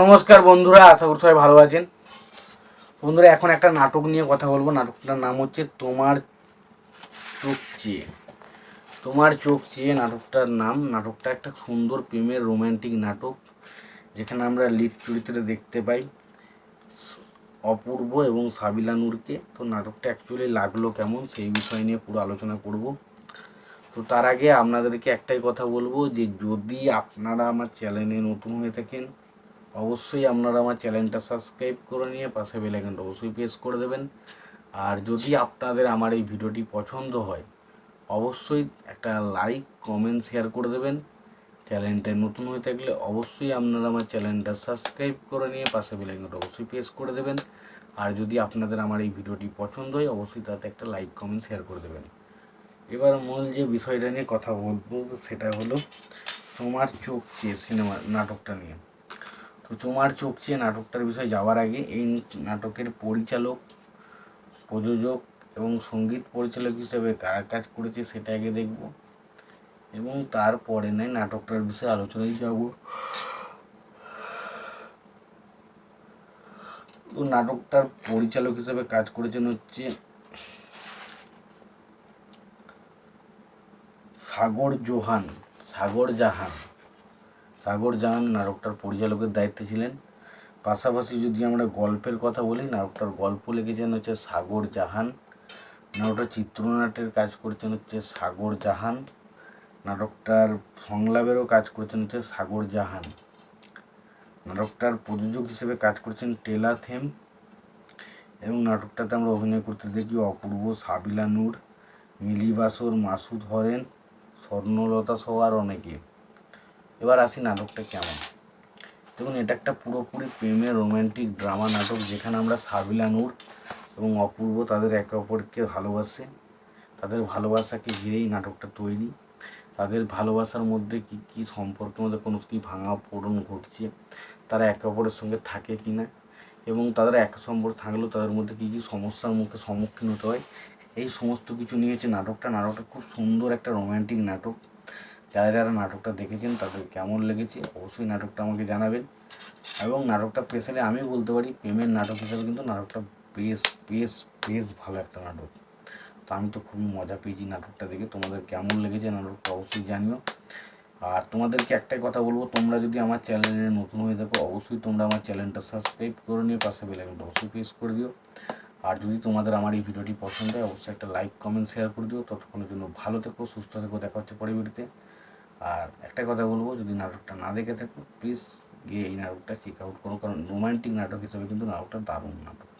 নমস্কার বন্ধুরা, আশা করি সবাই ভালো আছেন। বন্ধুরা, এখন একটা নাটক নিয়ে কথা বলব। নাটকটার নাম হচ্ছে তোমার চোখ চেয়ে। তোমার চোখ চেয়ে নাটকটার নাম। নাটকটা একটা সুন্দর প্রেমের রোমান্টিক নাটক, যেখানে আমরা লিড চরিত্রে দেখতে পাই অপূর্ব এবং সাবিলা নূরকে তো নাটকটা অ্যাকচুয়ালি লাগল কেমন, সেই বিষয় নিয়ে পুরো আলোচনা করব। তো তার আগে আপনাদেরকে একটাই কথা বলব যে যদি আপনারা আমার চ্যানেলে নতুন হয়ে থাকেন অবশ্যই আপনারা আমার চ্যানেলটা সাবস্ক্রাইব করে নিয়ে পাশে বেলাইকনটা অবশ্যই প্রেস করে দেবেন। আর যদি আপনাদের আমার এই ভিডিওটি পছন্দ হয়, অবশ্যই একটা লাইক, কমেন্ট, শেয়ার করে দেবেন। চ্যানেলটা নতুন হয়ে থাকলে অবশ্যই আপনারা আমার চ্যানেলটা সাবস্ক্রাইব করে নিয়ে পাশে বেলাইকনটা অবশ্যই প্রেস করে দেবেন। আর যদি আপনাদের আমার এই ভিডিওটি পছন্দ হয়, অবশ্যই তাতে একটা লাইক, কমেন্ট, শেয়ার করে দেবেন। এবার মূল যে বিষয়টা নিয়ে কথা বলব, সেটা হলো তোমার চোখ চেয়ে সিনেমা নাটকটা নিয়ে। তো তোমার চোখ চেয়ে নাটকটার বিষয়ে যাওয়ার আগে এই নাটকের পরিচালক, প্রযোজক এবং সংগীত পরিচালক হিসেবে কারা কাজ করেছে সেটা আগে দেখব এবং তারপরে নয় নাটকটার বিষয়ে আলোচনায় যাব। তো নাটকটার পরিচালক হিসেবে কাজ করেছেন হচ্ছে সাগর জোহান, সাগর জাহান। সাগর জাহান নাটকটার পরিচালকের দায়িত্বে ছিলেন। পাশাপাশি যদি আমরা গল্পের কথা বলি নাটকটার গল্প লিখেছেন হচ্ছে সাগর জাহান। নাটকটার চিত্রনাট্যের কাজ করেছেন হচ্ছে সাগর জাহান। নাটকটার সংলাপেরও কাজ করেছেন হচ্ছে সাগর জাহান। নাটকটার প্রযোজক হিসেবে কাজ করেছেন টেলা থেম। এবং নাটকটাতে আমরা অভিনয় করতে দেখি অপূর্ব সাবিলা নূর মিলি বাসর মাসুদ হরেন, স্বর্ণলতা সহ আর অনেকে। এবার আসি নাটকটা কেমন? দেখুন, এটা একটা পুরোপুরি প্রেমের রোম্যান্টিক ড্রামা নাটক যেখানে আমরা সাবিলা নূর এবং অপূর্ব তাদের একে অপরকে ভালোবাসে। তাদের ভালোবাসাকে ঘিরেই নাটকটা তৈরি। তাদের ভালোবাসার মধ্যে কি কি সম্পর্কের মধ্যে কোনো কি ভাঙা পূরণ ঘটছে, তারা একে অপরের সঙ্গে থাকে কি না এবং তাদের এক সম্পর্ক থাকলেও তাদের মধ্যে কী কী সমস্যার মুখে সম্মুখীন হতে হয়, এই সমস্ত কিছু নিয়েছে নাটকটা। নাটকটা খুব সুন্দর একটা রোম্যান্টিক নাটক। যারা যারা নাটকটা দেখেছেন তাদের কেমন লেগেছে, অবশ্যই নাটকটা আমাকে জানাবেন। এবং নাটকটা স্পেশালি আমি বলতে পারি, প্রেমের নাটক হিসেবে কিন্তু নাটকটা বেশ বেশ বেশ ভালো একটা নাটক। তো আমি তো খুবই মজা পেয়েছি নাটকটা দেখে। তোমাদের কেমন লেগেছে নাটকটা অবশ্যই জানিও। আর তোমাদেরকে একটাই কথা বলব, তোমরা যদি আমার চ্যানেলে নতুন হয়ে থাকো, অবশ্যই তোমরা আমার চ্যানেলটা সাবস্ক্রাইব করে নিও, পাশে বেলাইকনটা অবশ্যই প্রেস করে দিও। আর যদি তোমাদের আমার এই ভিডিওটি পছন্দ হয়, অবশ্যই একটা লাইক কমেন্ট শেয়ার করে দিও। ততক্ষণের জন্য ভালো থেকো, সুস্থ থেকো, দেখা হচ্ছে পরের ভিডিওতে। আর একটা কথা বলব, যদি নাটকটা না দেখে থাকো প্লিজ গিয়ে এই নাটকটা চেক আউট করো, কারণ রোমান্টিক নাটক হিসেবে কিন্তু নাটকটা দারুণ নাটক।